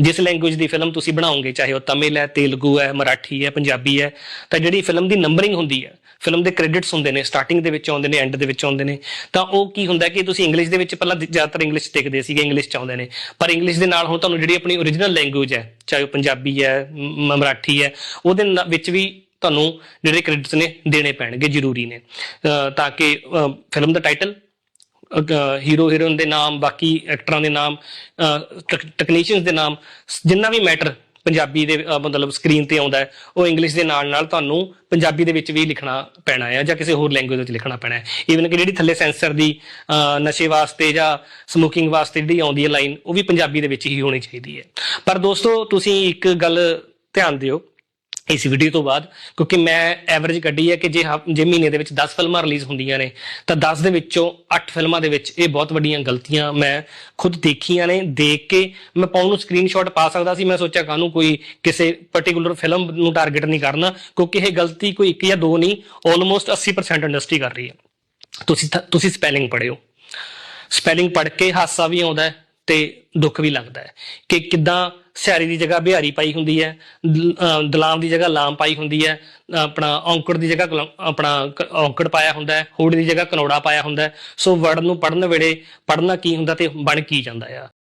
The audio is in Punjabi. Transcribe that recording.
ਜਿਸ ਲੈਂਗੁਏਜ ਦੀ ਫਿਲਮ ਤੁਸੀਂ ਬਣਾਓਗੇ, ਚਾਹੇ ਉਹ ਤਮਿਲ ਹੈ, ਤੇਲਗੂ ਹੈ, ਮਰਾਠੀ ਹੈ, ਪੰਜਾਬੀ ਹੈ, ਤਾਂ ਜਿਹੜੀ ਫਿਲਮ ਦੀ ਨੰਬਰਿੰਗ ਹੁੰਦੀ ਹੈ ਫਿਲਮ ਦੇ ਕ੍ਰੈਡਿਟਸ ਹੁੰਦੇ ਨੇ ਸਟਾਰਟਿੰਗ ਦੇ ਵਿੱਚ ਆਉਂਦੇ ਨੇ ਐਂਡ ਦੇ ਵਿੱਚ ਆਉਂਦੇ ਨੇ, ਤਾਂ ਉਹ ਕੀ ਹੁੰਦਾ ਕਿ ਤੁਸੀਂ ਇੰਗਲਿਸ਼ ਦੇ ਵਿੱਚ ਪਹਿਲਾਂ ਜ਼ਿਆਦਾਤਰ ਇੰਗਲਿਸ਼ ਦੇਖਦੇ ਸੀਗੇ ਇੰਗਲਿਸ਼ ਚ ਆਉਂਦੇ ਨੇ, ਪਰ ਇੰਗਲਿਸ਼ ਦੇ ਨਾਲ ਹੁਣ ਤੁਹਾਨੂੰ ਜਿਹੜੀ ਆਪਣੀ ਓਰੀਜਨਲ ਲੈਂਗੁਏਜ ਹੈ, ਚਾਹੇ ਉਹ ਪੰਜਾਬੀ ਹੈ ਮਰਾਠੀ ਹੈ, ਉਹਦੇ ਵਿੱਚ ਵੀ ਤੁਹਾਨੂੰ ਜਿਹੜੇ ਕ੍ਰੈਡਿਟਸ ਨੇ ਦੇਣੇ ਪੈਣਗੇ, ਜ਼ਰੂਰੀ ਨੇ ਤਾਂ ਕਿ ਫਿਲਮ ਦਾ ਟਾਈਟਲ ਹੀਰੋ ਹੀਰੋਇਨ ਦੇ ਨਾਮ, ਬਾਕੀ ਐਕਟਰਾਂ ਦੇ ਨਾਮ ਟੈਕਨੀਸ਼ੀਅਨਸ ਦੇ ਨਾਮ ਜਿੰਨਾ ਵੀ ਮੈਟਰ ਪੰਜਾਬੀ ਦੇ ਮਤਲਬ ਸਕਰੀਨ ਤੇ ਆਉਂਦਾ ਹੈ, ਉਹ ਇੰਗਲਿਸ਼ ਦੇ ਨਾਲ ਨਾਲ ਤੁਹਾਨੂੰ ਪੰਜਾਬੀ ਦੇ ਵਿੱਚ ਵੀ ਲਿਖਣਾ ਪੈਣਾ ਹੈ ਜਾਂ ਕਿਸੇ ਹੋਰ ਲੈਂਗੁਏਜ ਵਿੱਚ ਲਿਖਣਾ ਪੈਣਾ ਹੈ। ਈਵਨ ਕਿ ਜਿਹੜੀ ਥੱਲੇ ਸੈਂਸਰ ਦੀ ਨਸ਼ੇ ਵਾਸਤੇ ਜਾਂ ਸਮੋਕਿੰਗ ਵਾਸਤੇ ਜਿਹੜੀ ਆਉਂਦੀ ਹੈ ਲਾਈਨ ਉਹ ਵੀ ਪੰਜਾਬੀ ਦੇ ਵਿੱਚ ਹੀ ਹੋਣੀ ਚਾਹੀਦੀ ਹੈ। ਪਰ ਦੋਸਤੋ, ਤੁਸੀਂ ਇੱਕ ਗੱਲ ਧਿਆਨ ਦਿਓ ਇਸ ਵੀਡੀਓ ਤੋਂ ਬਾਅਦ, ਕਿਉਂਕਿ ਮੈਂ ਐਵਰੇਜ ਕੱਢੀ ਹੈ ਕਿ ਜੇ ਹਫ- ਜੇ ਮਹੀਨੇ ਦੇ ਵਿੱਚ 10 ਫਿਲਮਾਂ ਰਿਲੀਜ਼ ਹੁੰਦੀਆਂ ਨੇ, ਤਾਂ 10 ਦੇ ਵਿੱਚੋਂ 8 ਫਿਲਮਾਂ ਦੇ ਵਿੱਚ ਇਹ ਬਹੁਤ ਵੱਡੀਆਂ ਗਲਤੀਆਂ ਮੈਂ ਖੁਦ ਦੇਖੀਆਂ ਨੇ, ਦੇਖ ਕੇ ਮੈਂ ਪਾਉਣ ਨੂੰ ਸਕਰੀਨਸ਼ਾਟ ਪਾ ਸਕਦਾ ਸੀ, ਮੈਂ ਸੋਚਿਆ ਕਾਹਨੂੰ ਕੋਈ ਕਿਸੇ ਪਾਰਟਿਕੂਲਰ ਫਿਲਮ ਨੂੰ ਟਾਰਗੇਟ ਨਹੀਂ ਕਰਨਾ, ਕਿਉਂਕਿ ਇਹ ਗਲਤੀ ਕੋਈ ਇੱਕ ਜਾਂ ਦੋ ਨਹੀਂ ਆਲਮੋਸਟ 80% ਇੰਡਸਟਰੀ ਕਰ ਰਹੀ ਹੈ। ਤੁਸੀਂ ਤੁਸੀਂ ਸਪੈਲਿੰਗ ਪੜਿਓ ਸਪੈਲਿੰਗ ਪੜ੍ਹ ਕੇ ਹਾਸਾ ਵੀ ਆਉਂਦਾ ਹੈ। ਤੇ ਦੁੱਖ ਵੀ ਲੱਗਦਾ ਹੈ ਕਿ ਕਿੱਦਾਂ ਸਿਆਰੀ ਦੀ ਜਗ੍ਹਾ ਬਿਹਾਰੀ ਪਾਈ ਹੁੰਦੀ ਹੈ ਦ- ਦਲਾਮ ਦੀ ਜਗ੍ਹਾ ਲਾਮ ਪਾਈ ਹੁੰਦੀ ਹੈ, ਆਪਣਾ ਔਂਕੜ ਦੀ ਜਗ੍ਹਾ ਕਲ- ਆਪਣਾ ਔਂਕੜ ਪਾਇਆ ਹੁੰਦਾ ਹੈ, ਹੋੜੀ ਦੀ ਜਗ੍ਹਾ ਕਨੋੜਾ ਪਾਇਆ ਹੁੰਦਾ ਸੋ ਵਰਡ ਨੂੰ ਪੜਨ ਵੇਲੇ ਪੜਨਾ ਕੀ ਹੁੰਦਾ ਤੇ ਬਣ ਕੀ ਜਾਂਦਾ ਆ?